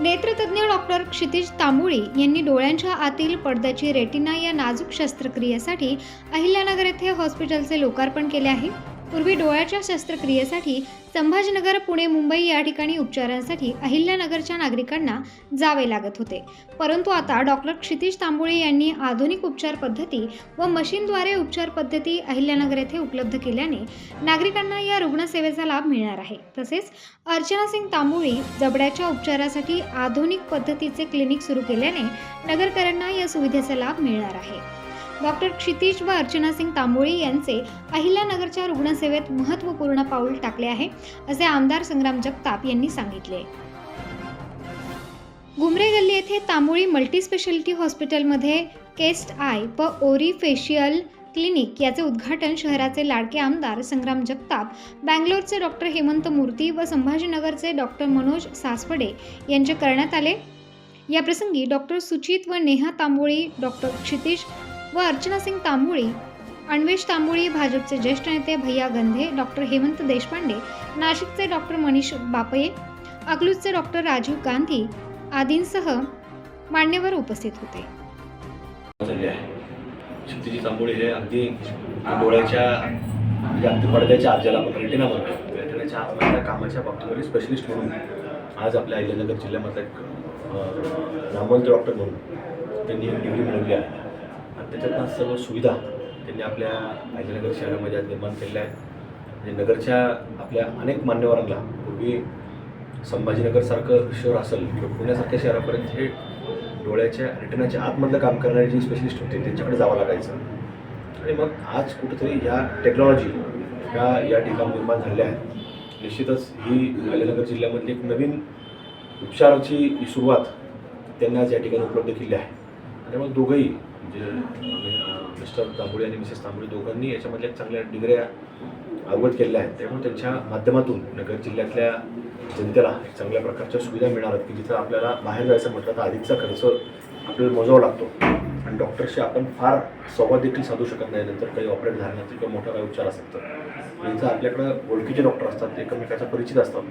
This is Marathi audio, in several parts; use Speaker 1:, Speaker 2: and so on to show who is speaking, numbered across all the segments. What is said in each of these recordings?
Speaker 1: नेत्रतज्ञ डॉक्टर क्षितिज तांबुळी यांनी डोळ्यांच्या आतील पडद्याची रेटिना या नाजूक शस्त्रक्रियेसाठी अहिल्यानगर येथे हॉस्पिटलचे लोकार्पण केले आहे. पूर्वी डोळ्याच्या शस्त्रक्रियेसाठी संभाजीनगर पुणे मुंबई या ठिकाणी उपचारांसाठी अहिल्यानगरच्या नागरिकांना जावे लागत होते. परंतु आता डॉक्टर क्षितिश तांबुळे यांनी आधुनिक उपचार पद्धती व मशीनद्वारे उपचार पद्धती अहिल्यानगर येथे उपलब्ध केल्याने नागरिकांना या रुग्णसेवेचा लाभ मिळणार आहे. तसेच अर्चना सिंग तांबुळी जबड्याच्या उपचारासाठी आधुनिक पद्धतीचे क्लिनिक सुरू केल्याने नगरकरांना या सुविधेचा लाभ मिळणार आहे. डॉक्टर क्षितिज व अर्चना सिंग तांबोळी यांचे अहिल्यानगरच्या रुग्णसेवेत महत्त्वपूर्ण पाऊल टाकले आहे असे आमदार संग्राम जगताप यांनी सांगितले. घुमरे गल्ली येथे तांबोळी मल्टीस्पेशालिटी हॉस्पिटलमध्ये केस्ट आय व ओरी फेशियल क्लिनिक याचे उद्घाटन शहराचे लाडके आमदार संग्राम जगताप बँगलोरचे डॉक्टर हेमंत मूर्ती व संभाजीनगरचे डॉक्टर मनोज सासवडे यांचे करण्यात आले. या प्रसंगी डॉक्टर सुचित व नेहा तांबोळी डॉक्टर क्षितिश व अर्चना सिंग तांबोळी अन्वेष तांबोळी भाजपचे ज्येष्ठ नेते भैया गंधे डॉक्टर हेमंत देशपांडे नाशिकचे डॉक्टर मनीष बापये अकलूजचे डॉक्टर राजीव गांधी आदींसह मान्यवर उपस्थित होते.
Speaker 2: झाली आहे तांबोळी हे अगदी डोळ्याच्या म्हणजे अगदी पडद्याच्या आत आपण रेटिना म्हणतो. रेटिनाच्या आतमधल्या कामाच्या बाबतीमध्ये स्पेशलिस्ट म्हणून आज आपल्या अहिल्यानगर जिल्ह्यामधला एक नामवंत डॉक्टर म्हणून त्यांनी एक डिग्री मिळवली आहे. त्याच्यातनं सर्व सुविधा त्यांनी आपल्या अहिल्यानगर शहरामध्ये आज निर्माण केलेल्या आहेत. म्हणजे नगरच्या आपल्या अनेक मान्यवरांना पूर्वी संभाजीनगरसारखं शहर असेल किंवा पुण्यासारख्या शहरापर्यंत हे डोळ्याच्या रिटर्नाच्या आतमधलं काम करणारे जे स्पेशलिस्ट होते त्यांच्याकडे जावं लागायचं. आणि मग आज कुठेतरी ह्या टेक्नॉलॉजी ह्या या ठिकाणी निर्माण झालेल्या आहेत. निश्चितच ही अहिल्यानगर जिल्ह्यामधली एक नवीन उपचाराची सुरुवात त्यांना आज या ठिकाणी उपलब्ध केली आहे. आणि मग दोघंही म्हणजे मिस्टर तांबोळी आणि मिसेस तांबोळी दोघांनी याच्यामधल्या चांगल्या डिग्र्या अवगत केलेल्या आहेत. त्यामुळे त्यांच्या माध्यमातून नगर जिल्ह्यातल्या जनतेला एक चांगल्या प्रकारच्या सुविधा मिळणार आहेत की जिथं आपल्याला बाहेर जायचं म्हटलं तर अधिकचा खर्च आपल्याला मोजावा लागतो. आणि डॉक्टरशी आपण फार संवाद देखील साधू शकत नाही नंतर काही ऑपरेट झाल्यानंतर किंवा मोठा काही उपचार असतात तर. आपल्याकडं ओळखीचे डॉक्टर असतात ते एकमेकाचा परिचित असतात.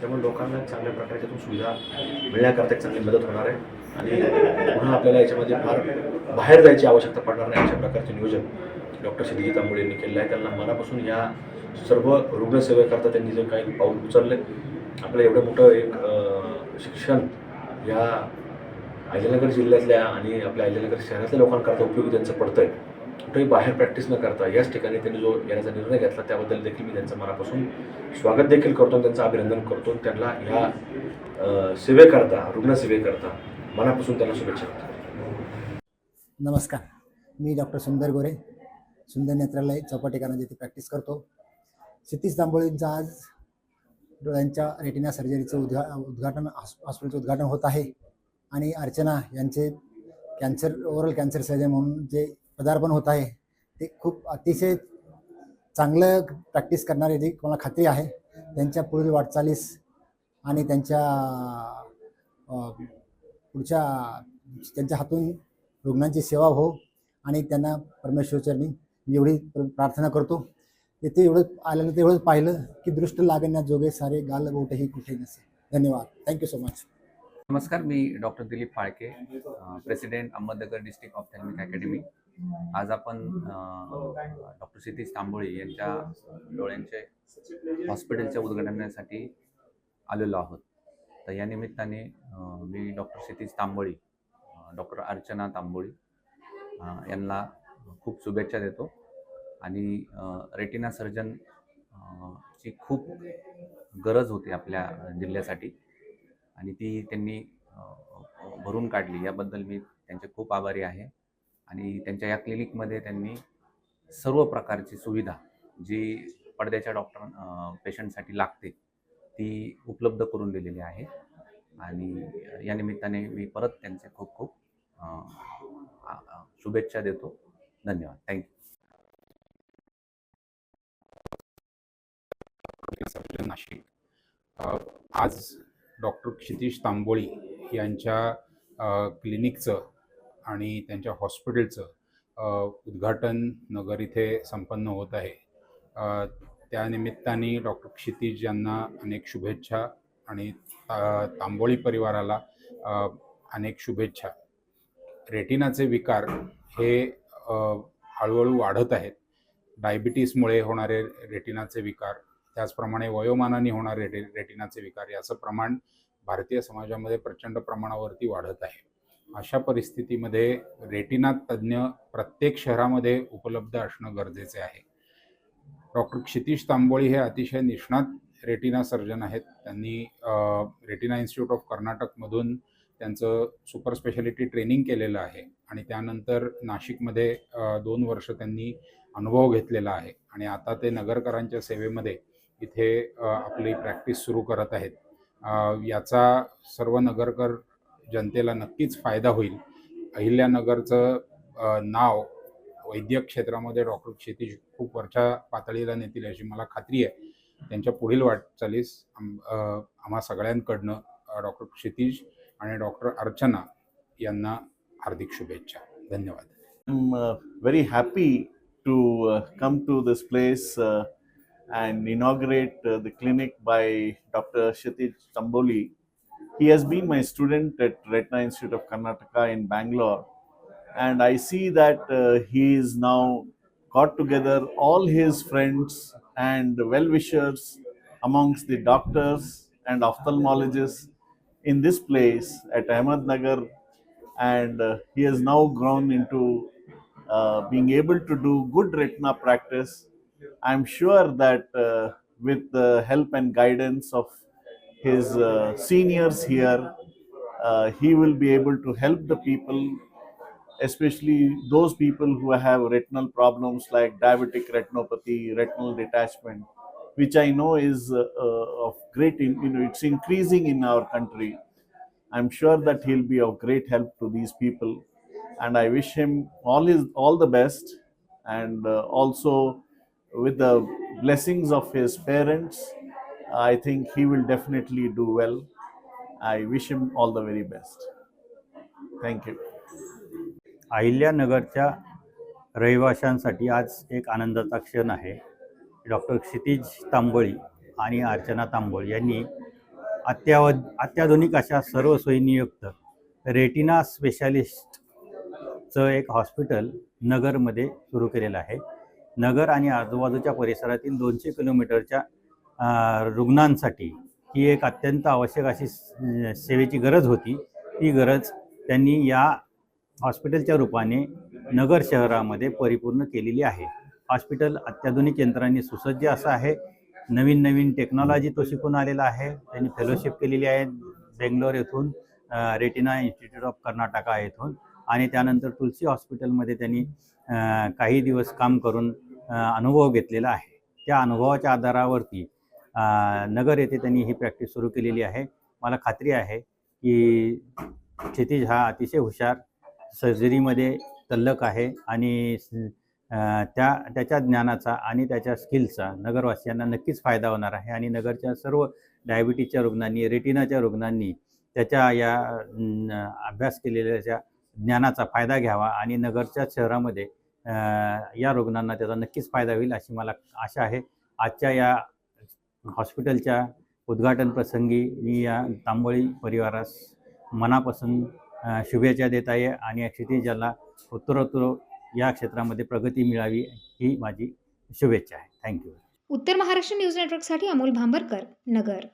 Speaker 2: त्यामुळे लोकांना चांगल्या प्रकारच्या सुविधा मिळण्याकरता एक चांगली मदत होणार आहे. आणि पुन्हा आपल्याला याच्यामध्ये फार बाहेर जायची आवश्यकता पडणार नाही अशा प्रकारचे नियोजन डॉक्टर श्रीजी तांबोळे यांनी केलं आहे. त्यांना मनापासून या सर्व रुग्णसेवेकरता त्यांनी जे काही पाऊल उचलले आपलं एवढं मोठं एक शिक्षण या अहिल्यानगर जिल्ह्यातल्या आणि आपल्या अहिल्यानगर शहरातल्या लोकांकरता उपयोगी त्यांचं पडतं आहे कुठेही बाहेर प्रॅक्टिस न करता याच ठिकाणी त्यांनी जो येण्याचा निर्णय घेतला त्याबद्दल देखील मी त्यांचं मनापासून स्वागत देखील करतो त्यांचं अभिनंदन करतो. त्यांना ह्या सेवेकरता रुग्णसेवेकरता मनापासून त्यांना शुभेच्छा
Speaker 3: नमस्कार. मी डॉक्टर सुंदर गोरे सुंदर नेत्रालय चौपाटीकरांना जिथे प्रॅक्टिस करतो. क्षितिज तांबोळींचं आज डोळ्यांच्या रेटिना सर्जरीचं उद्घा उद्घाटन हॉस्पिटलचं उद्घाटन होत आहे. आणि अर्चना यांचे कॅन्सर ओव्हरऑल कॅन्सर सर्जन म्हणून जे पदार्पण होत आहे ते खूप अतिशय चांगलं प्रॅक्टिस करणारे जी मला खात्री आहे त्यांच्या पुढील वाटचालीस आणि त्यांच्या पुढच्या त्यांच्या हातून रुग्णांची सेवा हो आणि त्यांना परमेश्वरचरणी मी एवढी प्रार्थना करतो. येथे एवढं आल्यानंतर एवढंच पाहिलं की दृष्ट लागण्याजोगे सारे गाल बोटही कुठे नसे. धन्यवाद. थँक्यू सो मच
Speaker 4: नमस्कार मी doctor Dilip Phalke president Ahmednagar district ophthalmic academy. आज आपण डॉक्टर क्षितिज तांबोळी यांच्या डोळ्यांचे हॉस्पिटलच्या उद्घाटनासाठी आलेलो आहोत. तर या निमित्ताने मी डॉक्टर क्षितिज तांबोळी डॉक्टर अर्चना तांबोळी यांना खूप शुभेच्छा देतो. आणि रेटिना सर्जन ची खूप गरज होती आपल्या जिल्ह्यासाठी. आणि ती त्यांनी भरून काढली. याबद्दल मी त्यांचे खूप आभारी आहे. आणि त्यांच्या या क्लिनिकमध्ये त्यांनी सर्व प्रकारची सुविधा जी पडद्याच्या डॉक्टर पेशंटसाठी लागते ती उपलब्ध करून दिलेली आहे. आणि या निमित्ताने मी परत त्यांचे खूप खूप शुभेच्छा देतो. धन्यवाद. Thank you
Speaker 5: Nashik. आज डॉक्टर क्षितिश तांबोळी यांच्या क्लिनिकचं आणि त्यांच्या हॉस्पिटलचं उद्घाटन नगर इथे संपन्न होत आहे. त्यानिमित्ताने डॉक्टर क्षितिश यांना अनेक शुभेच्छा आणि ता तांबोळी परिवाराला अनेक शुभेच्छा. रेटिनाचे विकार हे हळूहळू वाढत आहेत. डायबिटीसमुळे होणारे रेटिनाचे विकार त्याचप्रमाणे वयोमानाने होणारे रे रेटिनाचे विकार याचं प्रमाण भारतीय समाजामध्ये प्रचंड प्रमाणावरती वाढत आहे. अशा परिस्थितीमध्ये रेटिना तज्ज्ञ प्रत्येक शहरामध्ये उपलब्ध असणं गरजेचे आहे. डॉक्टर क्षितिश तांबोळी हे अतिशय निष्णात रेटिना सर्जन आहेत. त्यांनी रेटिना इन्स्टिट्यूट ऑफ कर्नाटकमधून त्यांचं सुपर स्पेशालिटी ट्रेनिंग केलेलं आहे आणि त्यानंतर नाशिकमध्ये दोन वर्ष त्यांनी अनुभव घेतलेला आहे आणि आता ते नगरकरांच्या सेवेमध्ये इथे आपली प्रॅक्टिस सुरू करत आहेत. याचा सर्व नगरकर जनतेला नक्कीच फायदा होईल. अहिल्यानगरचं नाव वैद्यक क्षेत्रामध्ये डॉक्टर क्षितिज खूप वरच्या पातळीला नेतील अशी मला खात्री आहे. त्यांच्या पुढील वाटचालीस आम्हा सगळ्यांकडनं डॉक्टर क्षितिज आणि डॉक्टर अर्चना यांना हार्दिक शुभेच्छा. धन्यवाद.
Speaker 6: I very happy to come to this place and inaugurate the clinic by doctor Kshitij Tamboli he has been my student at retina institute of Karnataka in Bangalore and I see that he is now got together all his friends and well wishers amongst the doctors and ophthalmologists in this place at Ahmednagar and uh, he has now grown into uh, being able to do good retina practice. I'm sure that uh, with the help and guidance of his uh, seniors here, uh, he will be able to help the people, especially those people who have retinal problems like diabetic retinopathy, retinal detachment, which I know is uh, uh, of great, in, you know, it's increasing in our country. I'm sure that he'll be of great help to these people, and I wish him all his all the best, and uh, also with the blessings of his parents, I think he will definitely do well. I wish him all the very best. Thank you.
Speaker 7: अहिल्यानगरच्या रहिवाशांसाठी आज एक आनंदाचा क्षण आहे. डॉक्टर क्षितिज तांबोळी आणि अर्चना तांबोळी यांनी अत्याव अत्याधुनिक अशा सर्व सोयीनियुक्त रेटिना स्पेशालिस्टचं एक हॉस्पिटल नगरमध्ये सुरू केलेलं आहे. नगर आणि आजूबाजूच्या परिसरातील दोनशे किलोमीटरच्या रुग्णांसाठी ही एक अत्यंत आवश्यक अशी सेवेची गरज होती. ती गरज त्यांनी या हॉस्पिटलच्या रूपाने नगर शहरामध्ये परिपूर्ण केलेली आहे. हॉस्पिटल अत्याधुनिक यंत्रांनी सुसज्ज असं आहे. नवीन नवीन टेक्नॉलॉजी तो शिकून आलेला आहे. त्यांनी फेलोशिप केलेली आहे बेंगलोर येथून रेटिना इन्स्टिट्यूट ऑफ कर्नाटका येथून आणि त्यानंतर तुलसी हॉस्पिटलमध्ये त्यांनी काही दिवस काम करून अनुभव घेतलेला आहे. त्या अनुभवाच्या आधारावरती नगर येथे त्यांनी ही प्रॅक्टिस सुरू केलेली आहे. मला खात्री आहे की क्षितिज हा अतिशय हुशार सर्जरीमध्ये तल्लक आहे आणि त्या त्याच्या ज्ञानाचा आणि त्याच्या स्किलचा नगरवासियांना नक्कीच फायदा होणार आहे. आणि नगरच्या सर्व डायबिटीजच्या रुग्णांनी रेटिनाच्या रुग्णांनी त्याच्या या अभ्यास केलेल्या ज्ञानाचा फायदा घ्यावा आणि नगरच्या शहरामध्ये या रुग्णांना त्याचा नक्कीच फायदा होईल अशी मला आशा आहे. आजच्या या हॉस्पिटलच्या उद्घाटन प्रसंगी मी या तांबोळी परिवारास मनापासून शुभेच्छा देत आहे आणि क्षितिजाला उत्तरोत्तर या क्षेत्रामध्ये प्रगती मिळावी ही माझी शुभेच्छा आहे. Thank you
Speaker 1: Uttar Maharashtra news नेटवर्कसाठी अमोल भांबरकर नगर.